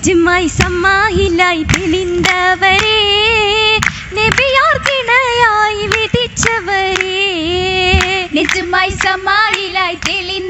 നിജമായി സമ്മാഹിലായി തെളിന്തവരെ നെബിയാർക്കിണയായി വിധിച്ചവരെ. നിജമായി സമ്മാഹിലായി തെളിന്ത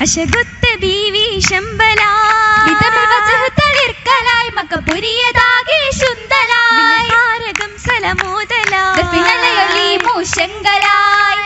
അശകുത്ത ബീവി ശമ്പലായി Mecca പുരിയതാകെ ശുദ്ധലായി. ഭാരതം സലമോദലായി ശങ്കരായി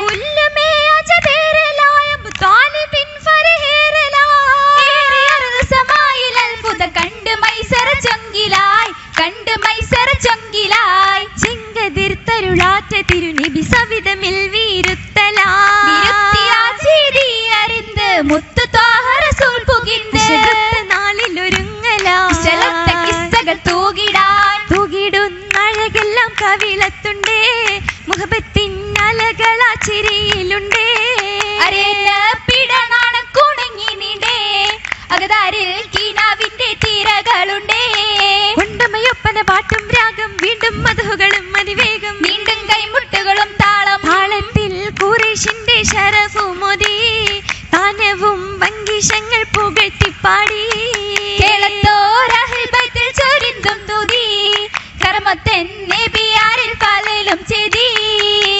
കൈമുട്ടുകളും അതിവേഗം വീണ്ടും കൈമുട്ടുകളും താളം. താളത്തിൽ കുറേശിന്റെ ശരഫുമൊതി താനവും വങ്കിശങ്ങൾ പുകഴ്ത്തിപ്പാടി. കേളത്തോരഹിബത്തിൽ ചൊരിന്തും തുതി. കർമ്മത്തൻ നബിയാരിൽ കാലയിലും ചെതി.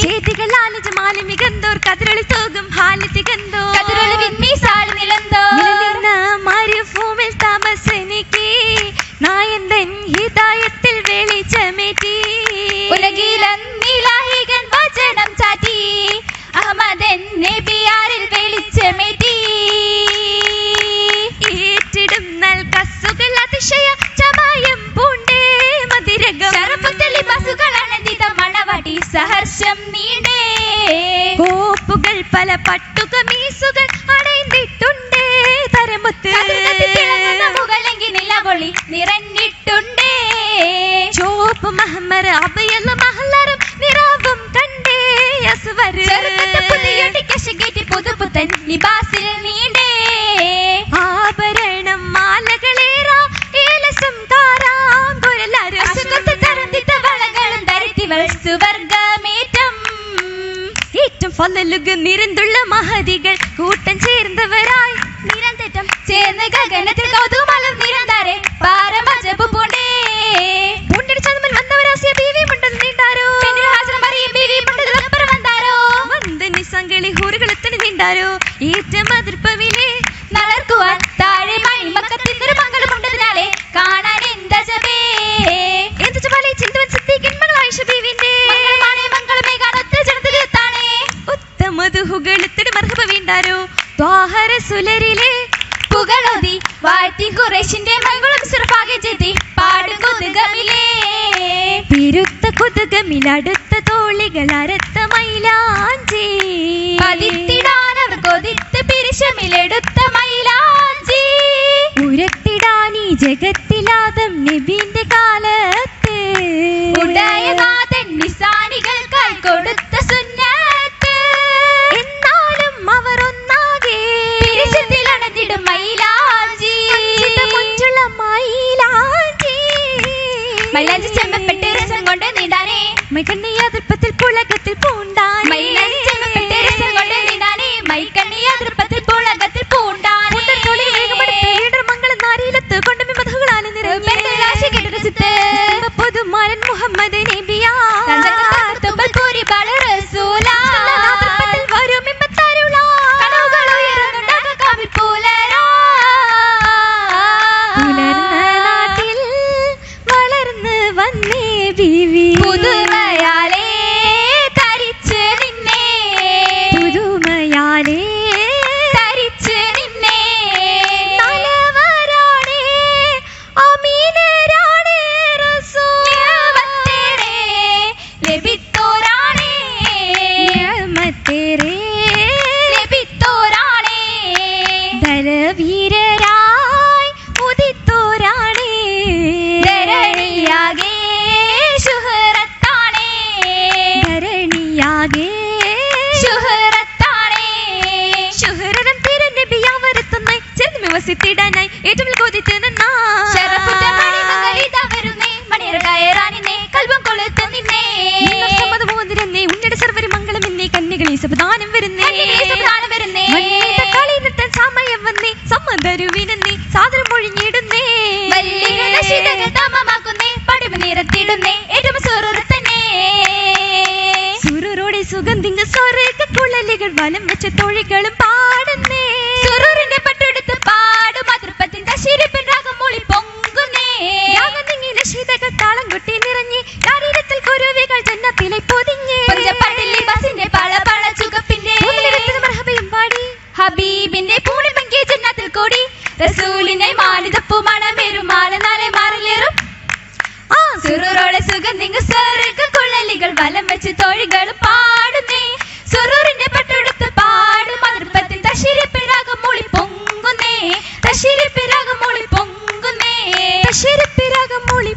ചേതികൾ ആലജമാലി മികന്തോർ കതിരളി തോകും ഹാലി തികന്തോ കതിരളി വിന്നീസ നബിയാരിൽ വെളിച്ചമെതി ഏറ്റിടും നൽ കസുകൾ അതിശയ ചമായം പൂണ്ടേ മതിരകം. ശറഫത്തലി ബസുകൾ അനന്തിത സഹർഷം നീണേ കോപ്പുകൾ പല പട്ടുക മീസുകൾ അടൈന്നിട്ടു அழகு நிறைந்துள்ள மகதிகள் സ്വാഹരസുലരിലെ പുകളൊതി വാഴ്ത്തി കുറേശിന്റെ മംഗളം ചെത്തി പാടും കൊതുകമിലേ. തിരുത്ത കൊതുകമിലടുത്ത തോളികൾ അരത്ത് പുലർന്ന നാട്ടിൽ വളർന്ന് വന്നേ ബിവി. കണ്ണികളീശ പ്രധാനം വരുന്നേ. തക്കാളി സമയം വന്നേ. സമ്മതരുവിനെന്നേ സാധനം പൊഴിഞ്ഞിടുന്നേ പടിവ് നിരത്തിടുന്നേ. ഏറ്റവും സുറുത്തന്നെ സുറുറോടെ സുഗന്ധിങ്ങ സ്വരക്ക കുഴലുകൾ വലം വെച്ച തൊഴികളും റസൂലിനെ മാനിതപ്പു മണമെരുമാല നാളെ മാറിലേറും. ആ സുറൂറോടെ സുഗന്ധിങ്ങ സ്വർഗ കുഴലികൾ വലം വെച്ച് തോഴികൾ പാടുന്നേ. സുറൂറിന്റെ പട്ടെടുത്ത് പാടും അതിർപ്പത്തിൽ തശിരിപ്പിരാകം മൂളി പൊങ്ങുന്നേ. തശിരിപ്പിരാകം മൂളി പൊങ്ങുന്നേ. തശിരിപ്പിരാകം മൂളി